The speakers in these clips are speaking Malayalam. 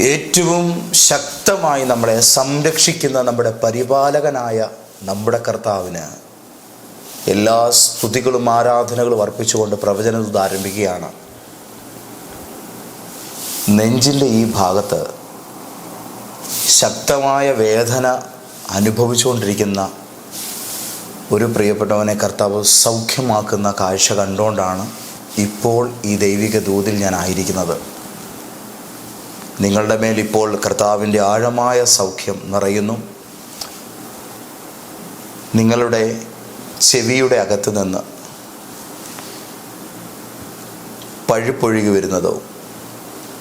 ഏറ്റവും ശക്തമായി നമ്മളെ സംരക്ഷിക്കുന്ന നമ്മുടെ പരിപാലകനായ നമ്മുടെ കർത്താവിന് എല്ലാ സ്തുതികളും ആരാധനകളും അർപ്പിച്ചുകൊണ്ട് പ്രവചനം ആരംഭിക്കുകയാണ്. നെഞ്ചിന്റെ ഈ ഭാഗത്ത് ശക്തമായ വേദന അനുഭവിച്ചുകൊണ്ടിരിക്കുന്ന ഒരു പ്രിയപ്പെട്ടവനെ കർത്താവ് സൗഖ്യമാക്കുന്ന കാഴ്ച കണ്ടുകൊണ്ടാണ് ഇപ്പോൾ ഈ ദൈവിക ദൂതിൽ ഞാൻ ആയിരിക്കുന്നത്. നിങ്ങളുടെ മേൽ ഇപ്പോൾ കർത്താവിന്റെ ആഴമായ സൗഖ്യം നിറയുന്നു. നിങ്ങളുടെ ചെവിയുടെ അകത്ത് നിന്ന് പഴുപ്പൊഴുകി വരുന്നതോ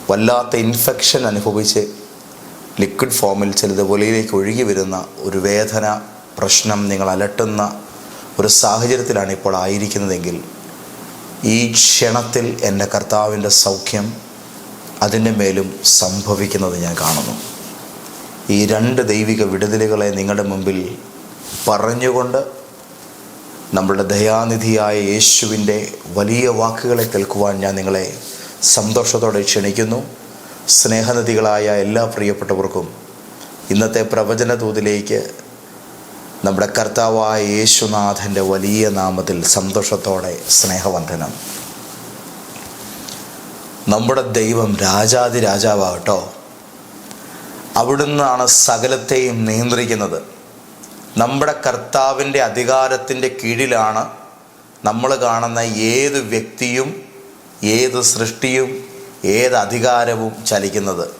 വല്ലാത്ത ഇൻഫെക്ഷൻ അനുഭവിച്ച് ലിക്വിഡ് ഫോമിൽ ചിലത് പോലെയിലേക്ക് ഒഴുകി വരുന്ന ഒരു വേദന പ്രശ്നം നിങ്ങൾ അലട്ടുന്ന ഒരു സാഹചര്യത്തിലാണ് ഇപ്പോൾ ആയിരിക്കുന്നതെങ്കിൽ ഈ ക്ഷണത്തിൽ എന്റെ കർത്താവിന്റെ സൗഖ്യം അതിന്റെ മേലും സംഭവിക്കുന്നത് ഞാൻ കാണുന്നു. ഈ രണ്ട് ദൈവിക വിടുതലുകളെ നിങ്ങളുടെ മുമ്പിൽ പറഞ്ഞുകൊണ്ട് നമ്മളുടെ ദയാനിധിയായ യേശുവിന്റെ വലിയ വാക്കുകളെ കേൾക്കുവാൻ ഞാൻ നിങ്ങളെ സന്തോഷത്തോടെ ക്ഷണിക്കുന്നു. സ്നേഹനിധികളായ എല്ലാ പ്രിയപ്പെട്ടവർക്കും ഇന്നത്തെ പ്രവചന തൂതിലേക്ക് നമ്മുടെ കർത്താവായ യേശുനാഥന്റെ വലിയ നാമത്തിൽ സന്തോഷത്തോടെ സ്നേഹവന്ദനം. നമ്മുടെ ദൈവം രാജാതി രാജാവാകട്ടോ. അവിടുന്നാണ് സകലത്തെയും നിയന്ത്രിക്കുന്നത്. നമ്മുടെ കർത്താവിന്റെ അധികാരത്തിന്റെ കീഴിലാണ് നമ്മൾ കാണുന്ന ഏത് വ്യക്തിയും ഏത് സൃഷ്ടിയും ഏത് അധികാരവും ചലിക്കുന്നത്.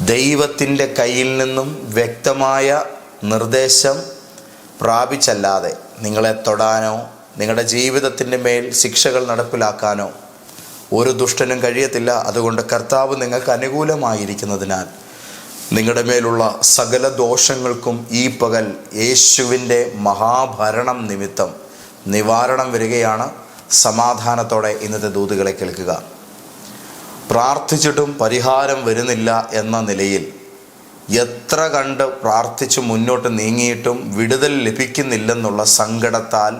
ദൈവത്തിന്റെ കയ്യിൽ നിന്നും വ്യക്തമായ നിർദ്ദേശം പ്രാപിച്ചല്ലാതെ നിങ്ങളെ തൊടാനോ നിങ്ങളുടെ ജീവിതത്തിന്റെ മേൽ ശിക്ഷകൾ നടപ്പിലാക്കാനോ ഒരു ദുഷ്ടനും കഴിയത്തില്ല. അതുകൊണ്ട് കർത്താവ് നിങ്ങൾക്ക് അനുകൂലമായിരിക്കുന്നതിനാൽ നിങ്ങളുടെ മേലുള്ള സകല ദോഷങ്ങൾക്കും ഈ പകൽ യേശുവിന്റെ മഹാഭരണം നിമിത്തം നിവാരണം വരികയാണ്. സമാധാനത്തോടെ ഇന്നത്തെ ദൂതുകളെ കേൾക്കുക. പ്രാർത്ഥിച്ചിട്ടും പരിഹാരം വരുന്നില്ല എന്ന നിലയിൽ എത്ര കണ്ട് പ്രാർത്ഥിച്ച് മുന്നോട്ട് നീങ്ങിയിട്ടും വിടുതൽ ലഭിക്കുന്നില്ലെന്നുള്ള സങ്കടത്താൽ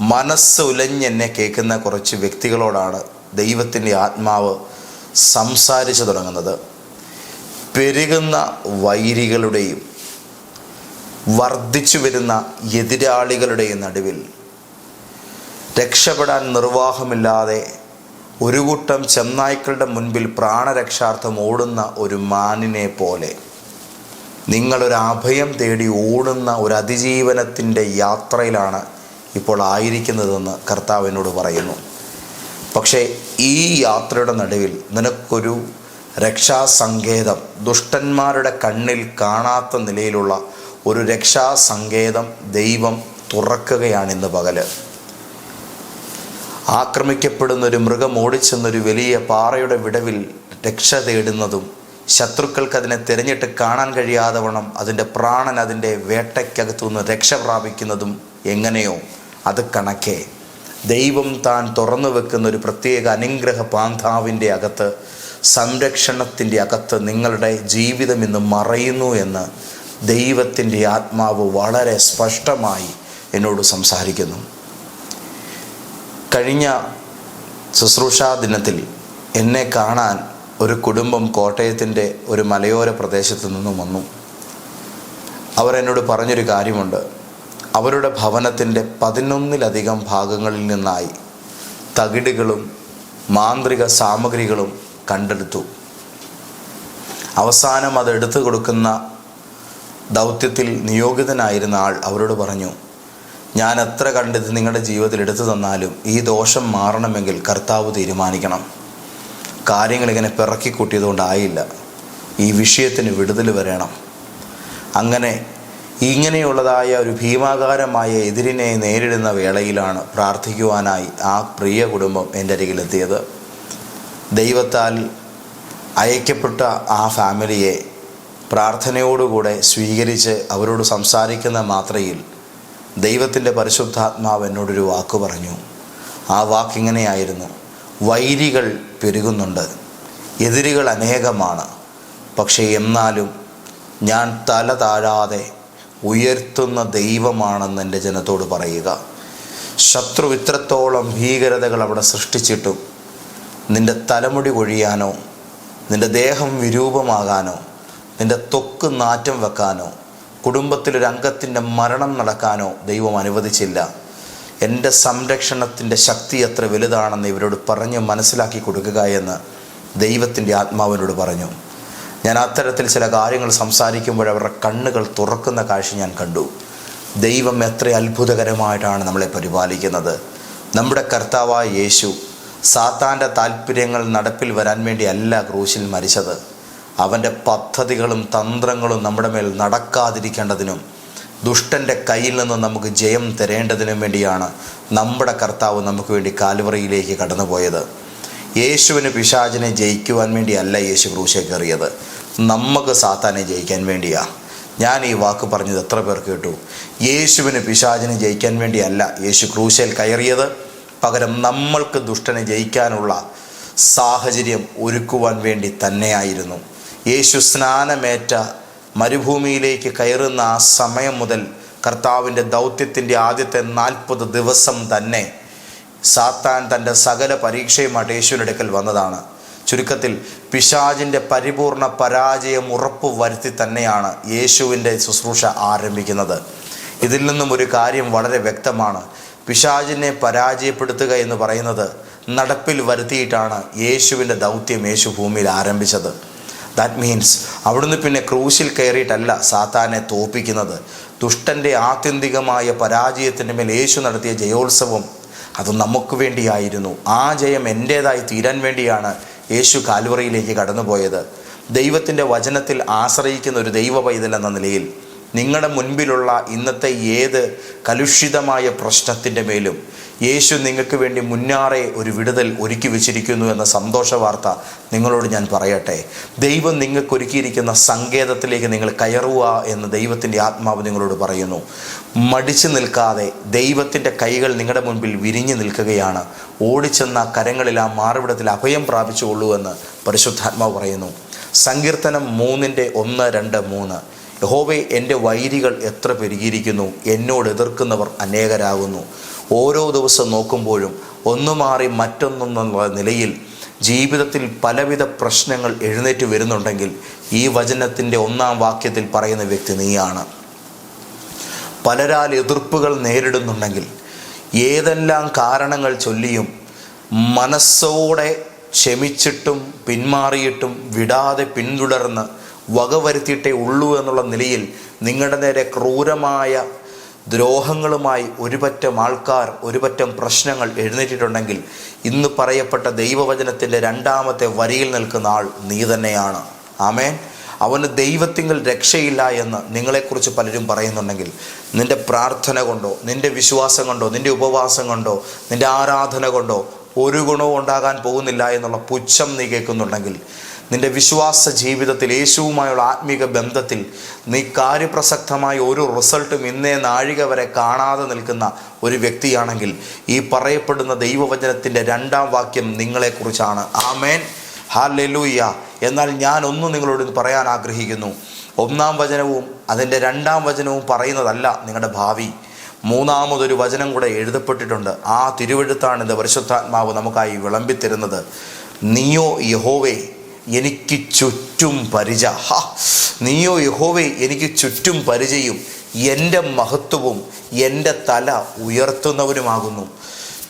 മനസ്സ് ഉലഞ്ഞെന്നെ കേൾക്കുന്ന കുറച്ച് വ്യക്തികളോടാണ് ദൈവത്തിന്റെ ആത്മാവ് സംസാരിച്ചു തുടങ്ങുന്നത് പെരുകുന്ന വൈരികളുടെയും വർദ്ധിച്ചു വരുന്ന എതിരാളികളുടെയും നടുവിൽ രക്ഷപ്പെടാൻ നിർവാഹമില്ലാതെ ഒരു കൂട്ടം ചെന്നായ്ക്കളുടെ മുൻപിൽ പ്രാണരക്ഷാർത്ഥം ഓടുന്ന ഒരു മാനിനെ പോലെ നിങ്ങളൊരു അഭയം തേടി ഓടുന്ന ഒരു അതിജീവനത്തിന്റെ യാത്രയിലാണ് ഇപ്പോൾ ആയിരിക്കുന്നതെന്ന് കർത്താവിനോട് പറയുന്നു. പക്ഷേ ഈ യാത്രയുടെ നടുവിൽ നിനക്കൊരു രക്ഷാസങ്കേതം ദുഷ്ടന്മാരുടെ കണ്ണിൽ കാണാത്ത നിലയിലുള്ള ഒരു രക്ഷാസങ്കേതം ദൈവം തുറക്കുകയാണ് ഇന്ന് പകൽ. ആക്രമിക്കപ്പെടുന്ന ഒരു മൃഗം ഓടിച്ചെന്നൊരു വലിയ പാറയുടെ വിടവിൽ രക്ഷ തേടുന്നതും ശത്രുക്കൾക്ക് അതിനെ തിരഞ്ഞിട്ട് കാണാൻ കഴിയാതെ വണ്ണം അതിന്റെ പ്രാണൻ അതിന്റെ വേട്ടയ്ക്കകത്തു നിന്ന് രക്ഷ പ്രാപിക്കുന്നതും എങ്ങനെയോ അത് കണക്കെ. ദൈവം താൻ തുറന്നു വെക്കുന്ന ഒരു പ്രത്യേക അനുഗ്രഹ പാന്താവിന്റെ അകത്ത് സംരക്ഷണത്തിന്റെ അകത്ത് നിങ്ങളുടെ ജീവിതം ഇന്ന് മറയുന്നു എന്ന് ദൈവത്തിന്റെ ആത്മാവ് വളരെ സ്പഷ്ടമായി എന്നോട് സംസാരിക്കുന്നു. കഴിഞ്ഞ ശുശ്രൂഷാ ദിനത്തിൽ എന്നെ കാണാൻ ഒരു കുടുംബം കോട്ടയത്തിന്റെ ഒരു മലയോര പ്രദേശത്ത് നിന്നും വന്നു. അവർ എന്നോട് പറഞ്ഞൊരു കാര്യമുണ്ട്. അവരുടെ ഭവനത്തിന്റെ പതിനൊന്നിലധികം ഭാഗങ്ങളിൽ നിന്നായി തകിടുകളും മാന്ത്രിക സാമഗ്രികളും കണ്ടെടുത്തു. അവസാനം അത് എടുത്തു കൊടുക്കുന്ന ദൗത്യത്തിൽ നിയോഗിതനായിരുന്ന ആൾ അവരോട് പറഞ്ഞു ഞാൻ എത്ര കണ്ടിത് നിങ്ങളുടെ ജീവിതത്തിൽ എടുത്തു തന്നാലും ഈ ദോഷം മാറണമെങ്കിൽ കർത്താവ് തീരുമാനിക്കണം. കാര്യങ്ങൾ ഇങ്ങനെ പിറക്കിക്കൂട്ടിയതുകൊണ്ടായില്ല ഈ വിഷയത്തിന് വിടുതൽ വരണം. അങ്ങനെ ഇങ്ങനെയുള്ളതായ ഒരു ഭീമാകാരമായ എതിരിനെ നേരിടുന്ന വേളയിലാണ് പ്രാർത്ഥിക്കുവാനായി ആ പ്രിയ കുടുംബം എന്റെ അരികിലെത്തിയത്. ദൈവത്താൽ അയക്കപ്പെട്ട ആ ഫാമിലിയെ പ്രാർത്ഥനയോടുകൂടെ സ്വീകരിച്ച് അവരോട് സംസാരിക്കുന്ന മാത്രയിൽ ദൈവത്തിന്റെ പരിശുദ്ധാത്മാവ് എന്നോടൊരു വാക്ക് പറഞ്ഞു. ആ വാക്കിങ്ങനെയായിരുന്നു വൈരികൾ പെരുകുന്നുണ്ട്. എതിരികൾ അനേകമാണ്. പക്ഷേ എന്നാലും ഞാൻ തല താഴാതെ ഉയർത്തുന്ന ദൈവമാണെന്ന് എന്റെ ജനത്തോട് പറയുക. ശത്രു ഇത്രത്തോളം ഭീകരതകൾ അവിടെ സൃഷ്ടിച്ചിട്ടും നിന്റെ തലമുടി കൊഴിയാനോ നിന്റെ ദേഹം വിരൂപമാകാനോ നിന്റെ തൊക്ക് നാറ്റം വെക്കാനോ കുടുംബത്തിലൊരു അംഗത്തിന്റെ മരണം നടക്കാനോ ദൈവം അനുവദിച്ചില്ല. എന്റെ സംരക്ഷണത്തിന്റെ ശക്തി എത്ര വലുതാണെന്ന് ഇവരോട് പറഞ്ഞ് മനസ്സിലാക്കി കൊടുക്കുക എന്ന് ദൈവത്തിന്റെ ആത്മാവിനോട് പറഞ്ഞു. ഞാൻ അത്തരത്തിൽ ചില കാര്യങ്ങൾ സംസാരിക്കുമ്പോൾ അവരുടെ കണ്ണുകൾ തുറക്കുന്ന കാഴ്ച ഞാൻ കണ്ടു. ദൈവം എത്ര അത്ഭുതകരമായിട്ടാണ് നമ്മളെ പരിപാലിക്കുന്നത്. നമ്മുടെ കർത്താവായ യേശു സാത്താന്റെ താല്പര്യങ്ങൾ നടപ്പിൽ വരാൻ വേണ്ടി അല്ല ക്രൂശിൽ മരിച്ചത്. അവന്റെ പദ്ധതികളും തന്ത്രങ്ങളും നമ്മുടെ മേൽ നടക്കാതിരിക്കേണ്ടതിനും ദുഷ്ടന്റെ കയ്യിൽ നിന്ന് നമുക്ക് ജയം തരേണ്ടതിനും വേണ്ടിയാണ് നമ്മുടെ കർത്താവ് നമുക്ക് വേണ്ടി കാൽവറിയിലേക്ക് കടന്നുപോയത്. യേശുവിന് പിശാചിനെ ജയിക്കുവാൻ വേണ്ടിയല്ല യേശു ക്രൂശെ കയറിയത്. നമുക്ക് സാത്താനെ ജയിക്കാൻ വേണ്ടിയാ. ഞാൻ ഈ വാക്ക് പറഞ്ഞത് എത്ര പേർ കേട്ടു? യേശുവിന് പിശാചിനെ ജയിക്കാൻ വേണ്ടിയല്ല യേശു ക്രൂശയിൽ കയറിയത്. പകരം നമ്മൾക്ക് ദുഷ്ടനെ ജയിക്കാനുള്ള സാഹചര്യം ഒരുക്കുവാൻ വേണ്ടി തന്നെയായിരുന്നു. യേശു സ്നാനമേറ്റ മരുഭൂമിയിലേക്ക് കയറുന്ന ആ സമയം മുതൽ കർത്താവിന്റെ ദൗത്യത്തിന്റെ ആദ്യത്തെ നാൽപ്പത് ദിവസം തന്നെ സാത്താൻ തന്റെ സകല പരീക്ഷയുമായിട്ട് യേശുവിന്റെ അടുക്കൽ വന്നതാണ്. ചുരുക്കത്തിൽ പിശാജിന്റെ പരിപൂർണ പരാജയം ഉറപ്പ് വരുത്തി തന്നെയാണ് യേശുവിന്റെ ശുശ്രൂഷ ആരംഭിക്കുന്നത്. ഇതിൽ നിന്നും ഒരു കാര്യം വളരെ വ്യക്തമാണ്. പിശാജിനെ പരാജയപ്പെടുത്തുക എന്ന് പറയുന്നത് നടപ്പിൽ വരുത്തിയിട്ടാണ് യേശുവിന്റെ ദൗത്യം യേശു ഭൂമിയിൽ ആരംഭിച്ചത്. ദാറ്റ് മീൻസ് അവിടുന്ന് പിന്നെ ക്രൂശിൽ കയറിയിട്ടല്ല സാത്താനെ തോപ്പിക്കുന്നത്. ദുഷ്ടന്റെ ആത്യന്തികമായ പരാജയത്തിന്റെ മേൽ യേശു നടത്തിയ ജയോത്സവം അത് നമുക്ക് വേണ്ടിയായിരുന്നു. ആ ജയം എന്റേതായി തീരാൻ വേണ്ടിയാണ് യേശു കാൽവറിയിലേക്ക് കടന്നുപോയത്. ദൈവത്തിന്റെ വചനത്തിൽ ആശ്രയിക്കുന്ന ഒരു ദൈവ പൈതൽ എന്ന നിലയിൽ നിങ്ങളുടെ മുൻപിലുള്ള ഇന്നത്തെ ഏത് കലുഷിതമായ പ്രശ്നത്തിന്റെ മേലും യേശു നിങ്ങൾക്ക് വേണ്ടി മുന്നാറെ ഒരു വിടുതൽ ഒരുക്കി വെച്ചിരിക്കുന്നു എന്ന സന്തോഷ വാർത്ത നിങ്ങളോട് ഞാൻ പറയട്ടെ. ദൈവം നിങ്ങൾക്ക് ഒരുക്കിയിരിക്കുന്ന സങ്കേതത്തിലേക്ക് നിങ്ങൾ കയറുക എന്ന് ദൈവത്തിന്റെ ആത്മാവ് നിങ്ങളോട് പറയുന്നു. മടിച്ചു നിൽക്കാതെ ദൈവത്തിന്റെ കൈകൾ നിങ്ങളുടെ മുൻപിൽ വിരിഞ്ഞു നിൽക്കുകയാണ്. ഓടിച്ചെന്ന കരങ്ങളിൽ ആ മാറിവിടത്തിൽ അഭയം പ്രാപിച്ചുകൊള്ളൂ എന്ന് പരിശുദ്ധാത്മാവ് പറയുന്നു. സങ്കീർത്തനം മൂന്നിന്റെ ഒന്ന് രണ്ട് മൂന്ന്. യഹോവെ എന്റെ വൈരികൾ എത്ര പെരുകിയിരിക്കുന്നു. എന്നോട് എതിർക്കുന്നവർ അനേകരാകുന്നു. ഓരോ ദിവസം നോക്കുമ്പോഴും ഒന്ന് മാറി മറ്റൊന്നെന്നുള്ള നിലയിൽ ജീവിതത്തിൽ പലവിധ പ്രശ്നങ്ങൾ എഴുന്നേറ്റ് വരുന്നുണ്ടെങ്കിൽ ഈ വചനത്തിന്റെ ഒന്നാം വാക്യത്തിൽ പറയുന്ന വ്യക്തി നീയാണ്. പലരാൽ എതിർപ്പുകൾ നേരിടുന്നുണ്ടെങ്കിൽ ഏതെല്ലാം കാരണങ്ങൾ ചൊല്ലിയും മനസ്സോടെ ക്ഷമിച്ചിട്ടും പിന്മാറിയിട്ടും വിടാതെ പിന്തുടർന്ന് വകവരുത്തിയിട്ടേ ഉള്ളൂ എന്നുള്ള നിലയിൽ നിങ്ങളുടെ നേരെ ക്രൂരമായ ദ്രോഹങ്ങളുമായി ഒരുപറ്റം ആൾക്കാർ ഒരുപറ്റം പ്രശ്നങ്ങൾ എഴുന്നേറ്റിട്ടുണ്ടെങ്കിൽ ഇന്ന് പറയപ്പെട്ട ദൈവവചനത്തിന്റെ രണ്ടാമത്തെ വരിയിൽ നിൽക്കുന്ന ആൾ നീ തന്നെയാണ്. ആമേൻ. അവന് ദൈവത്തിങ്കിൽ രക്ഷയില്ല എന്ന് നിങ്ങളെക്കുറിച്ച് പലരും പറയുന്നുണ്ടെങ്കിൽ നിന്റെ പ്രാർത്ഥന കൊണ്ടോ നിന്റെ വിശ്വാസം കൊണ്ടോ നിന്റെ ഉപവാസം കൊണ്ടോ നിന്റെ ആരാധന കൊണ്ടോ ഒരു ഗുണവും ഉണ്ടാകാൻ പോകുന്നില്ല എന്നുള്ള പുച്ഛം നീ കേൾക്കുന്നുണ്ടെങ്കിൽ നിന്റെ വിശ്വാസ ജീവിതത്തിൽ യേശുവുമായുള്ള ആത്മീക ബന്ധത്തിൽ നീ കാര്യപ്രസക്തമായ ഒരു റിസൾട്ടും ഇന്നേ നാഴിക വരെ കാണാതെ നിൽക്കുന്ന ഒരു വ്യക്തിയാണെങ്കിൽ ഈ പറയപ്പെടുന്ന ദൈവവചനത്തിന്റെ രണ്ടാം വാക്യം നിങ്ങളെക്കുറിച്ചാണ്. ആമേൻ. ഹാലെലൂയ്യ എന്നാൽ ഞാൻ ഒന്നും നിങ്ങളോട് പറയാൻ ആഗ്രഹിക്കുന്നു. ഒന്നാം വചനവും അതിന്റെ രണ്ടാം വചനവും പറയുന്നതല്ല നിങ്ങളുടെ ഭാവി. മൂന്നാമതൊരു വചനം കൂടെ എഴുതപ്പെട്ടിട്ടുണ്ട്. ആ തിരുവഴുത്താണ് എന്റെ പരിശുദ്ധാത്മാവ് നമുക്കായി വിളമ്പിത്തരുന്നത്. നിയോ യഹോവേ എനിക്ക് ചുറ്റും പരിച. ഹാ നീയോ യഹോവേ എനിക്ക് ചുറ്റും പരിചയും. എന്റെ മഹത്വവും എന്റെ തല ഉയർത്തുന്നവനുമാകുന്നു.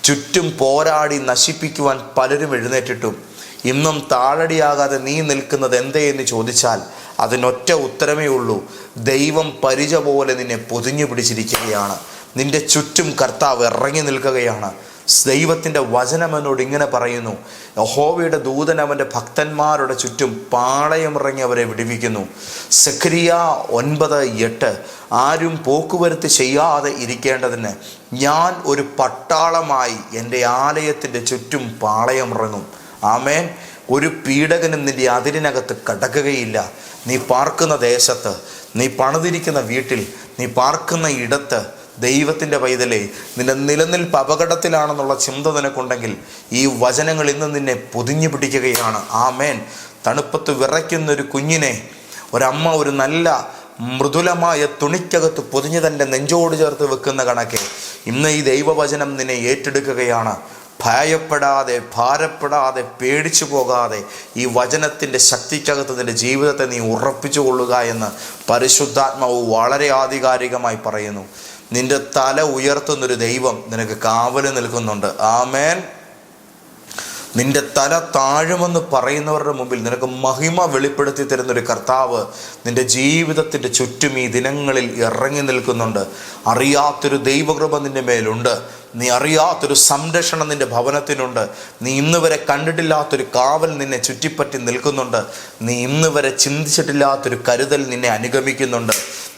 ചുറ്റും പോരാടി നശിപ്പിക്കുവാൻ പലരും എഴുന്നേറ്റിട്ടും. ഇന്നും താഴടിയാകാതെ നീ നിൽക്കുന്നത് എന്തേ എന്ന് ചോദിച്ചാൽ അതിനൊറ്റ ഉത്തരമേ ഉള്ളൂ. ദൈവം പരിച പോലെ നിന്നെ പൊതിഞ്ഞു പിടിച്ചിരിക്കുകയാണ്. നിന്റെ ചുറ്റും കർത്താവ് ഇറങ്ങി നിൽക്കുകയാണ്. ദൈവത്തിന്റെ വചനം എന്നോട് ഇങ്ങനെ പറയുന്നു. യഹോവയുടെ ദൂതൻ അവന്റെ ഭക്തന്മാരുടെ ചുറ്റും പാളയമിറങ്ങി അവരെ വിടിവിക്കുന്നു. സക്രിയ ഒൻപത് എട്ട് ആരും പോക്കുവരത്ത് ചെയ്യാതെ ഇരിക്കേണ്ടതിന് ഞാൻ ഒരു പട്ടാളമായി എന്റെ ആലയത്തിന്റെ ചുറ്റും പാളയമിറങ്ങും ആമേൻ. ഒരു പീഡകനും നിന്റെ അതിരിനകത്ത് കടക്കുകയില്ല. നീ പാർക്കുന്ന ദേശത്ത് നീ പണിതിരിക്കുന്ന വീട്ടിൽ നീ പാർക്കുന്ന ഇടത്ത് ദൈവത്തിന്റെ പൈതലേ നിന്റെ നിലനിൽപ്പ് അപകടത്തിലാണെന്നുള്ള ചിന്ത നിനക്കുണ്ടെങ്കിൽ ഈ വചനങ്ങൾ ഇന്ന് നിന്നെ പൊതിഞ്ഞു പിടിക്കുകയാണ്. ആമേൻ. തണുപ്പത്ത് വിറയ്ക്കുന്ന ഒരു കുഞ്ഞിനെ ഒരമ്മ ഒരു നല്ല മൃദുലമായ തുണിക്കകത്ത് പൊതിഞ്ഞ് തന്റെ നെഞ്ചോട് ചേർത്ത് വെക്കുന്ന കണക്കെ ഇന്ന് ഈ ദൈവവചനം നിന്നെ ഏറ്റെടുക്കുകയാണ്. ഭയപ്പെടാതെ ഭാരപ്പെടാതെ പേടിച്ചു പോകാതെ ഈ വചനത്തിന്റെ ശക്തിക്കകത്ത് നിന്റെ ജീവിതത്തെ നീ ഉറപ്പിച്ചു കൊള്ളുക എന്ന് പരിശുദ്ധാത്മാവ് വളരെ ആധികാരികമായി പറയുന്നു. നിന്റെ തല ഉയർത്തുന്നൊരു ദൈവം നിനക്ക് കാവൽ നിൽക്കുന്നുണ്ട് ആമേൻ. നിന്റെ തല താഴുമെന്ന് പറയുന്നവരുടെ മുമ്പിൽ നിനക്ക് മഹിമ വെളിപ്പെടുത്തി തരുന്നൊരു കർത്താവ് നിന്റെ ജീവിതത്തിന്റെ ചുറ്റും ഈ ദിനങ്ങളിൽ ഇറങ്ങി നിൽക്കുന്നുണ്ട്. അറിയാത്തൊരു ദൈവകൃപ നിന്റെ മേലുണ്ട്. നീ അറിയാത്തൊരു സംരക്ഷണം നിന്റെ ഭവനത്തിനുണ്ട്. നീ ഇന്ന് വരെ കണ്ടിട്ടില്ലാത്തൊരു കാവൽ നിന്നെ ചുറ്റിപ്പറ്റി നിൽക്കുന്നുണ്ട്. നീ ഇന്ന് വരെ ചിന്തിച്ചിട്ടില്ലാത്തൊരു കരുതൽ നിന്നെ അനുഗമിക്കുന്നുണ്ട്.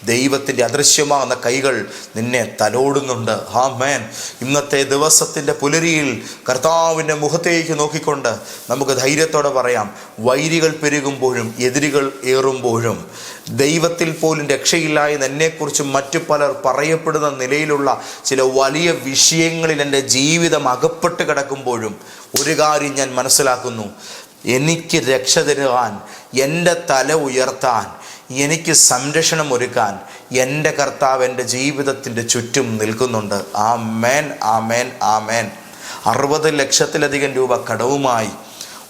ദൈവത്തിന്റെ അദൃശ്യമാകുന്ന കൈകൾ നിന്നെ തലോടുന്നുണ്ട്. ഹാ മേൻ ഇന്നത്തെ ദിവസത്തിന്റെ പുലരിയിൽ കർത്താവിന്റെ മുഖത്തേക്ക് നോക്കിക്കൊണ്ട് നമുക്ക് ധൈര്യത്തോടെ പറയാം. വൈരികൾ പെരുകുമ്പോഴും എതിരികൾ ഏറുമ്പോഴും ദൈവത്തിൽ പോലും രക്ഷയില്ല എന്ന് എന്നെക്കുറിച്ച് മറ്റു പലർ പറയപ്പെടുന്ന നിലയിലുള്ള ചില വലിയ വിഷയങ്ങളിൽ എന്റെ ജീവിതം അകപ്പെട്ട് കിടക്കുമ്പോഴും ഒരു കാര്യം ഞാൻ മനസ്സിലാക്കുന്നു. എനിക്ക് രക്ഷ തരുവാൻ എന്റെ തല ഉയർത്താൻ എനിക്ക് സംരക്ഷണം ഒരുക്കാൻ എന്റെ കർത്താവ് എന്റെ ജീവിതത്തിന്റെ ചുറ്റും നിൽക്കുന്നുണ്ട്. ആ മേൻ ആ മേൻ ആ മേൻ അറുപത് ലക്ഷത്തിലധികം രൂപ കടവുമായി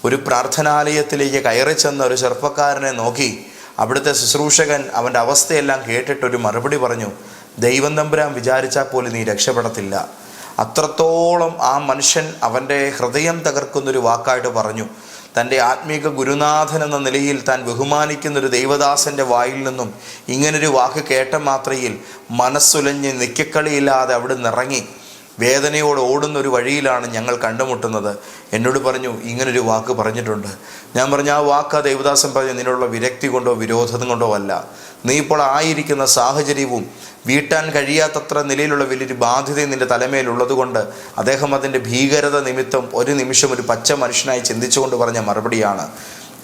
ഒരു പ്രാർത്ഥനാലയത്തിലേക്ക് കയറി ചെന്ന ഒരു ചെറുപ്പക്കാരനെ നോക്കി. അവിടുത്തെ ശുശ്രൂഷകൻ അവന്റെ അവസ്ഥയെല്ലാം കേട്ടിട്ട് ഒരു മറുപടി പറഞ്ഞു ദൈവം തമ്പുരാൻ വിചാരിച്ചാൽ പോലും നീ രക്ഷപ്പെടത്തില്ല. അത്രത്തോളം ആ മനുഷ്യൻ അവന്റെ ഹൃദയം തകർക്കുന്നൊരു വാക്കായിട്ട് പറഞ്ഞു. തന്റെ ആത്മീക ഗുരുനാഥൻ എന്ന നിലയിൽ താൻ ബഹുമാനിക്കുന്ന ഒരു ദൈവദാസന്റെ വായിൽ നിന്നും ഇങ്ങനൊരു വാക്ക് കേട്ട മാത്രയിൽ മനസ്സുലഞ്ഞ് നിക്കക്കളിയില്ലാതെ അവിടെ നിറങ്ങി വേദനയോട് ഓടുന്ന ഒരു വഴിയിലാണ് ഞങ്ങൾ കണ്ടുമുട്ടുന്നത്. എന്നോട് പറഞ്ഞു ഇങ്ങനൊരു വാക്ക് പറഞ്ഞിട്ടുണ്ട്. ഞാൻ പറഞ്ഞു ആ വാക്ക് ദേവദാസൻ പറഞ്ഞു നിന്നുള്ള വിരക്തി കൊണ്ടോ വിരോധം കൊണ്ടോ അല്ല. നീ ഇപ്പോൾ ആയിരിക്കുന്ന സാഹചര്യവും വീട്ടാൻ കഴിയാത്തത്ര നിലയിലുള്ള വലിയൊരു ബാധ്യത നിന്റെ തലമേലുള്ളത് കൊണ്ട് അദ്ദേഹം അതിന്റെ ഭീകരത നിമിത്തം ഒരു നിമിഷം ഒരു പച്ച മനുഷ്യനായി ചിന്തിച്ചുകൊണ്ട് പറഞ്ഞ മറുപടിയാണ്.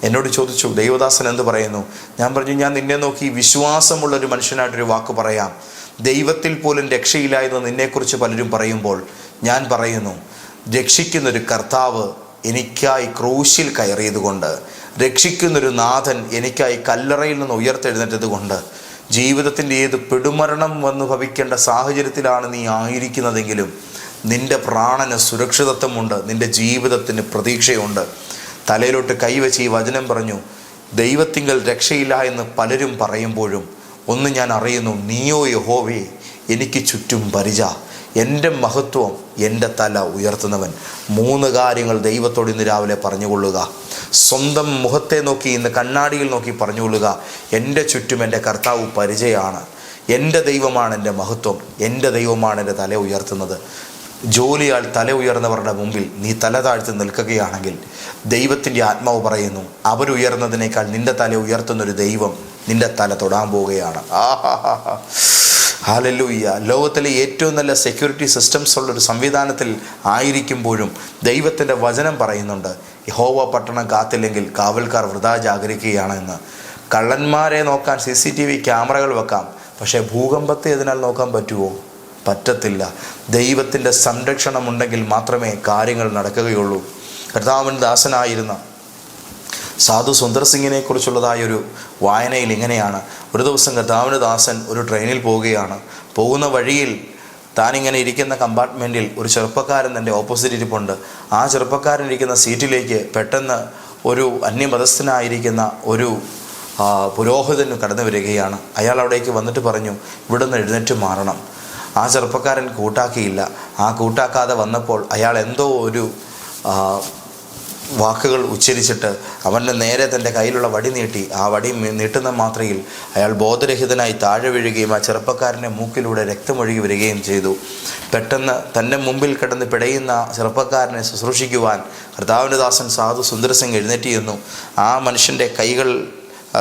എന്നോട് ചോദിച്ചു ദൈവദാസൻ എന്ത് പറയുന്നു? ഞാൻ പറഞ്ഞു ഞാൻ നിന്നെ നോക്കി വിശ്വാസമുള്ളൊരു മനുഷ്യനായിട്ടൊരു വാക്ക് പറയാം. ദൈവത്തിൽ പോലും രക്ഷയില്ല എന്ന് നിന്നെക്കുറിച്ച് പലരും പറയുമ്പോൾ ഞാൻ പറയുന്നു രക്ഷിക്കുന്നൊരു കർത്താവ് എനിക്കായി ക്രൂശിൽ കയറിയതുകൊണ്ട് രക്ഷിക്കുന്നൊരു നാഥൻ എനിക്കായി കല്ലറയിൽ നിന്ന് ഉയർത്തെഴുന്നേറ്റത് കൊണ്ട് ജീവിതത്തിന്റെ ഏത് പെടുമരണം വന്നു ഭവിക്കേണ്ട സാഹചര്യത്തിലാണ് നീ ആയിരിക്കുന്നതെങ്കിലും നിന്റെ പ്രാണന് സുരക്ഷിതത്വമുണ്ട് നിന്റെ ജീവിതത്തിന് പ്രതീക്ഷയുണ്ട്. തലയിലോട്ട് കൈവച്ച് ഈ വചനം പറഞ്ഞു ദൈവത്തിങ്കൽ രക്ഷയില്ല എന്ന് പലരും പറയുമ്പോഴും ഒന്ന് ഞാൻ അറിയുന്നു നീയോ യഹോവേ എനിക്ക് ചുറ്റും പരിച. എന്റെ മഹത്വം എന്റെ തല ഉയർത്തുന്നവൻ. മൂന്ന് കാര്യങ്ങൾ ദൈവത്തോട് ഇന്ന് രാവിലെ പറഞ്ഞുകൊള്ളുക. സ്വന്തം മുഖത്തെ നോക്കി ഇന്ന് കണ്ണാടിയിൽ നോക്കി പറഞ്ഞുകൊള്ളുക. എന്റെ ചുറ്റും എന്റെ കർത്താവ് പരിചയമാണ് എന്റെ ദൈവമാണ് എന്റെ മഹത്വം. എന്റെ ദൈവമാണ് എന്റെ തല ഉയർത്തുന്നത്. ജോലിയാൽ തല ഉയർന്നവരുടെ മുമ്പിൽ നീ തല താഴ്ത്തി നിൽക്കുകയാണെങ്കിൽ ദൈവത്തിന്റെ ആത്മാവ് പറയുന്നു അവരുയർന്നതിനേക്കാൾ നിന്റെ തല ഉയർത്തുന്നൊരു ദൈവം നിന്റെ തല തൊടാൻ പോവുകയാണ്. ഹാലലൂയ്യ ലോകത്തിലെ ഏറ്റവും നല്ല സെക്യൂരിറ്റി സിസ്റ്റംസ് ഉള്ളൊരു സംവിധാനത്തിൽ ആയിരിക്കുമ്പോഴും ദൈവത്തിന്റെ വചനം പറയുന്നുണ്ട് ഹോവ പട്ടണം കാത്തില്ലെങ്കിൽ കാവൽക്കാർ വൃതാ ജാഗരിക്കുകയാണ് എന്ന്. കള്ളന്മാരെ നോക്കാൻ സി സി ടി വി ക്യാമറകൾ വെക്കാം പക്ഷേ ഭൂകമ്പത്തെ ഇതിനാൽ നോക്കാൻ പറ്റുമോ പറ്റത്തില്ല. ദൈവത്തിന്റെ സംരക്ഷണമുണ്ടെങ്കിൽ മാത്രമേ കാര്യങ്ങൾ നടക്കുകയുള്ളൂ. കർത്താവൻ ദാസനായിരുന്ന സാധു സുന്ദർ സിംഗിനെ കുറിച്ചുള്ളതായൊരു വായനയിൽ ഇങ്ങനെയാണ്. ഒരു ദിവസം കർത്താവിന് ദാസൻ ഒരു ട്രെയിനിൽ പോവുകയാണ്. പോകുന്ന വഴിയിൽ താനിങ്ങനെ ഇരിക്കുന്ന കമ്പാർട്ട്മെന്റിൽ ഒരു ചെറുപ്പക്കാരൻ തന്റെ ഓപ്പോസിറ്റ് ഇരിപ്പുണ്ട്. ആ ചെറുപ്പക്കാരൻ ഇരിക്കുന്ന സീറ്റിലേക്ക് പെട്ടെന്ന് ഒരു അന്യമതസ്ഥനായിരിക്കുന്ന ഒരു പുരോഹിതന് കടന്നു വരികയാണ്. അയാൾ അവിടേക്ക് വന്നിട്ട് പറഞ്ഞു ഇവിടുന്ന് എഴുന്നേറ്റ് മാറണം. ആ ചെറുപ്പക്കാരൻ കൂട്ടാക്കിയില്ല. ആ കൂട്ടാക്കാതെ വന്നപ്പോൾ അയാൾ എന്തോ ഒരു വാക്കുകൾ ഉച്ചരിച്ചിട്ട് അവന്റെ നേരെ തന്റെ കയ്യിലുള്ള വടി നീട്ടി ആ വടി നീട്ടുന്ന മാത്രയിൽ അയാൾ ബോധരഹിതനായി താഴെ വീഴുകയും ആ ചെറുപ്പക്കാരന്റെ മൂക്കിലൂടെ രക്തമൊഴുകി വരികയും ചെയ്തു. പെട്ടെന്ന് തന്റെ മുമ്പിൽ കിടന്ന് പിടയുന്ന ചെറുപ്പക്കാരനെ ശുശ്രൂഷിക്കുവാൻ കർത്താവിന്റെ ദാസൻ സാധു സുന്ദരസിംഗ് എഴുന്നേറ്റ് ചെന്നു ആ മനുഷ്യന്റെ കൈകൾ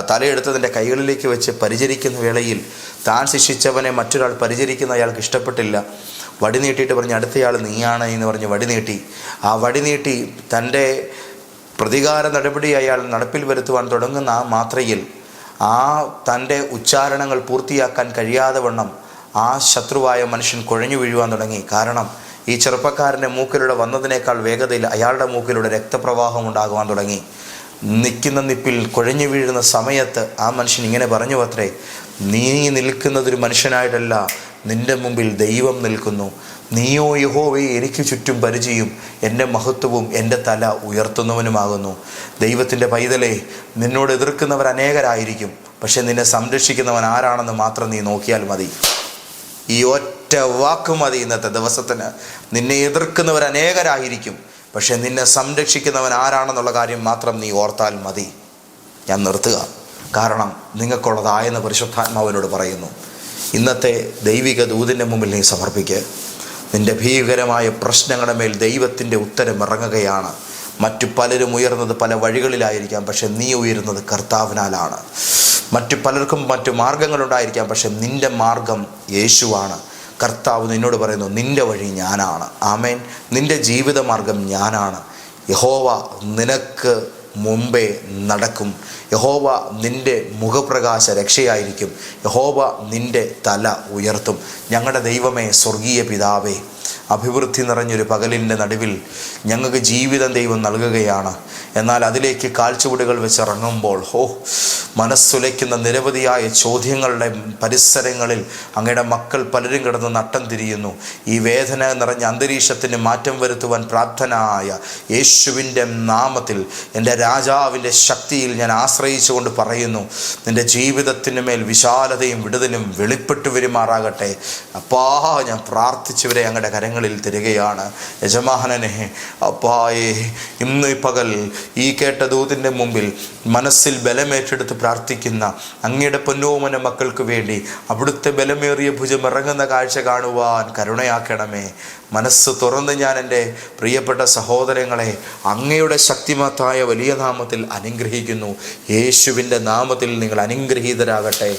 തലയെടുത്തതിന്റെ കൈകളിലേക്ക് വെച്ച് പരിചരിക്കുന്ന വേളയിൽ താൻ ശിക്ഷിച്ചവനെ മറ്റൊരാൾ പരിചരിക്കുന്ന അയാൾക്ക് ഇഷ്ടപ്പെട്ടില്ല. വടി നീട്ടിയിട്ട് പറഞ്ഞ് അടുത്തയാൾ നീയാണ് എന്ന് പറഞ്ഞ് വടി നീട്ടി ആ വടി നീട്ടി തന്റെ പ്രതികാര നടപടി അയാൾ നടപ്പിൽ വരുത്തുവാൻ തുടങ്ങുന്ന ആ മാത്രയിൽ ആ തന്റെ ഉച്ചാരണങ്ങൾ പൂർത്തിയാക്കാൻ കഴിയാതെ വണ്ണം ആ ശത്രുവായ മനുഷ്യൻ കുഴഞ്ഞു വീഴുവാൻ തുടങ്ങി. കാരണം ഈ ചെറുപ്പക്കാരന്റെ മൂക്കിലൂടെ വന്നതിനേക്കാൾ വേഗതയിൽ അയാളുടെ മൂക്കിലൂടെ രക്തപ്രവാഹം ഉണ്ടാകുവാൻ തുടങ്ങി. നിൽക്കുന്ന നിപ്പിൽ കുഴഞ്ഞു വീഴുന്ന സമയത്ത് ആ മനുഷ്യൻ ഇങ്ങനെ പറഞ്ഞു അത്രേ നീ നിൽക്കുന്നതൊരു മനുഷ്യനായിട്ടല്ല. നിന്റെ മുമ്പിൽ ദൈവം നിൽക്കുന്നു. നീയോ യഹോവേ എനിക്ക് ചുറ്റും പരിചയം. എന്റെ മഹത്വവും എന്റെ തല ഉയർത്തുന്നവനുമാകുന്നു. ദൈവത്തിന്റെ പൈതലേ നിന്നോട് എതിർക്കുന്നവർ അനേകരായിരിക്കും. പക്ഷെ നിന്നെ സംരക്ഷിക്കുന്നവൻ ആരാണെന്ന് മാത്രം നീ നോക്കിയാൽ മതി. ഈ ഒറ്റ വാക്ക് മതി ഇന്നത്തെ ദിവസത്തിന്. നിന്നെ എതിർക്കുന്നവർ അനേകരായിരിക്കും. പക്ഷെ നിന്നെ സംരക്ഷിക്കുന്നവൻ ആരാണെന്നുള്ള കാര്യം മാത്രം നീ ഓർത്താൽ മതി. ഞാൻ നിർത്തുക. കാരണം നിങ്ങൾക്കുള്ളതായെന്ന് പരിശുദ്ധാത്മാവിനോട് പറയുന്നു. ഇന്നത്തെ ദൈവിക ദൂതിന്റെ മുമ്പിൽ നീ സമർപ്പിക്കുക നിന്റെ ഭീകരമായ പ്രശ്നങ്ങളുടെ മേൽ ദൈവത്തിന്റെ ഉത്തരം ഇറങ്ങുകയാണ്. മറ്റു പലരും ഉയർന്നത് പല വഴികളിലായിരിക്കാം പക്ഷെ നീ ഉയരുന്നത് കർത്താവിനാലാണ്. മറ്റു പലർക്കും മറ്റു മാർഗങ്ങളുണ്ടായിരിക്കാം പക്ഷെ നിന്റെ മാർഗം യേശുവാണ്. കർത്താവ് നിന്നോട് പറയുന്നു നിന്റെ വഴി ഞാനാണ്. ആമേൻ. നിന്റെ ജീവിത മാർഗം ഞാനാണ്. യഹോവ നിനക്ക് മുമ്പേ നടക്കും. യഹോവ നിന്റെ മുഖപ്രകാശ രക്ഷയായിരിക്കും. യഹോവ നിന്റെ തല ഉയർത്തും. ഞങ്ങളുടെ ദൈവമേ സ്വർഗീയ പിതാവേ അഭിവൃദ്ധി നിറഞ്ഞൊരു പകലിന്റെ നടുവിൽ ഞങ്ങൾക്ക് ജീവിതം ദൈവം നൽകുകയാണ്. എന്നാൽ അതിലേക്ക് കാൽച്ചുവടുകൾ വെച്ചിറങ്ങുമ്പോൾ ഹോ മനസ്സുലയ്ക്കുന്ന നിരവധിയായ ചോദ്യങ്ങളുടെ പരിസരങ്ങളിൽ അങ്ങയുടെ മക്കൾ പലരും കിടന്ന് നട്ടം തിരിയുന്നു. ഈ വേദന നിറഞ്ഞ അന്തരീക്ഷത്തിന് മാറ്റം വരുത്തുവാൻ പ്രാർത്ഥനായ യേശുവിന്റെ നാമത്തിൽ എന്റെ രാജാവിന്റെ ശക്തിയിൽ ഞാൻ ആശ്രയിച്ചുകൊണ്ട് പറയുന്നു നിന്റെ ജീവിതത്തിന് മേൽ വിശാലതയും വിടുതലും വെളിപ്പെട്ടു വരുമാറാകട്ടെ. അപ്പാ ഞാൻ പ്രാർത്ഥിച്ചവരെ അങ്ങയുടെ കരങ്ങളിൽ തരികയാണ്. യജമാനനെ അപ്പായേ ഇന്ന് പകൽ ഈ കേട്ട ദൂതിന്റെ മുമ്പിൽ മനസ്സിൽ ബലമേറ്റെടുത്ത് പ്രാർത്ഥിക്കുന്ന അങ്ങയുടെ പൊന്നോമന മക്കൾക്ക് വേണ്ടി അവിടുത്തെ ബലമേറിയ ഭുജം ഇറങ്ങുന്ന കാഴ്ച കാണുവാൻ കരുണയാക്കണമേ. മനസ്സ് തുറന്ന് ഞാൻ എന്റെ പ്രിയപ്പെട്ട സഹോദരങ്ങളെ അങ്ങയുടെ ശക്തിമത്തായ വലിയ നാമത്തിൽ അനുഗ്രഹിക്കുന്നു. യേശുവിന്റെ നാമത്തിൽ നിങ്ങൾ അനുഗ്രഹീതരാകട്ടെ.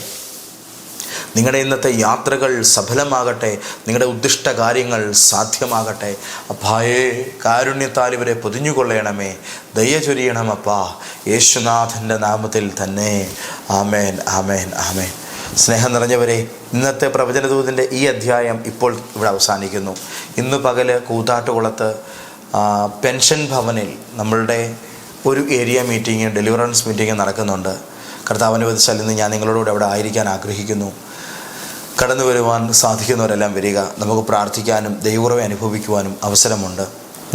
നിങ്ങളുടെ ഇന്നത്തെ യാത്രകൾ സഫലമാകട്ടെ. നിങ്ങളുടെ ഉദ്ദിഷ്ട കാര്യങ്ങൾ സാധ്യമാകട്ടെ. അപ്പായേ കാരുണ്യത്താൽ ഇവരെ പൊതിഞ്ഞുകൊള്ളണമേ. ദയ ചൊരിയണമപ്പാ. യേശുനാഥന്റെ നാമത്തിൽ തന്നെ. ആമേൻ ആമേൻ ആമേൻ. സ്നേഹം നിറഞ്ഞവരെ ഇന്നത്തെ പ്രവചനദൂതിന്റെ ഈ അധ്യായം ഇപ്പോൾ ഇവിടെ അവസാനിക്കുന്നു. ഇന്ന് പകൽ കൂത്താട്ടുകുളത്ത് പെൻഷൻ ഭവനിൽ നമ്മളുടെ ഒരു ഏരിയ മീറ്റിംഗ് ഡെലിവറൻസ് മീറ്റിംഗ് നടക്കുന്നുണ്ട്. കർത്താവിനുവദിച്ചാൽ ഇന്ന് ഞാൻ നിങ്ങളോടുകൂടെ അവിടെ ആയിരിക്കാൻ ആഗ്രഹിക്കുന്നു. കടന്നു വരുവാൻ സാധിക്കുന്നവരെല്ലാം വരിക. നമുക്ക് പ്രാർത്ഥിക്കാനും ദൈവറവെ അനുഭവിക്കുവാനും അവസരമുണ്ട്.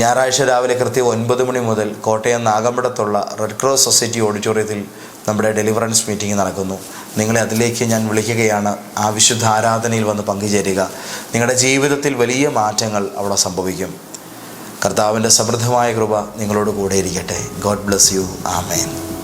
ഞായറാഴ്ച രാവിലെ കൃത്യം ഒൻപത് മണി മുതൽ കോട്ടയം നാഗമ്പടത്തുള്ള റെഡ് ക്രോസ് സൊസൈറ്റി ഓഡിറ്റോറിയത്തിൽ നമ്മുടെ ഡെലിവറൻസ് മീറ്റിംഗ് നടക്കുന്നു. നിങ്ങളെ അതിലേക്ക് ഞാൻ വിളിക്കുകയാണ്. ആ വിശുദ്ധ ആരാധനയിൽ വന്ന് പങ്കുചേരുക. നിങ്ങളുടെ ജീവിതത്തിൽ വലിയ മാറ്റങ്ങൾ അവിടെ സംഭവിക്കും. കർത്താവിന്റെ സമൃദ്ധമായ കൃപ നിങ്ങളോട് കൂടെ ഇരിക്കട്ടെ. God bless you amen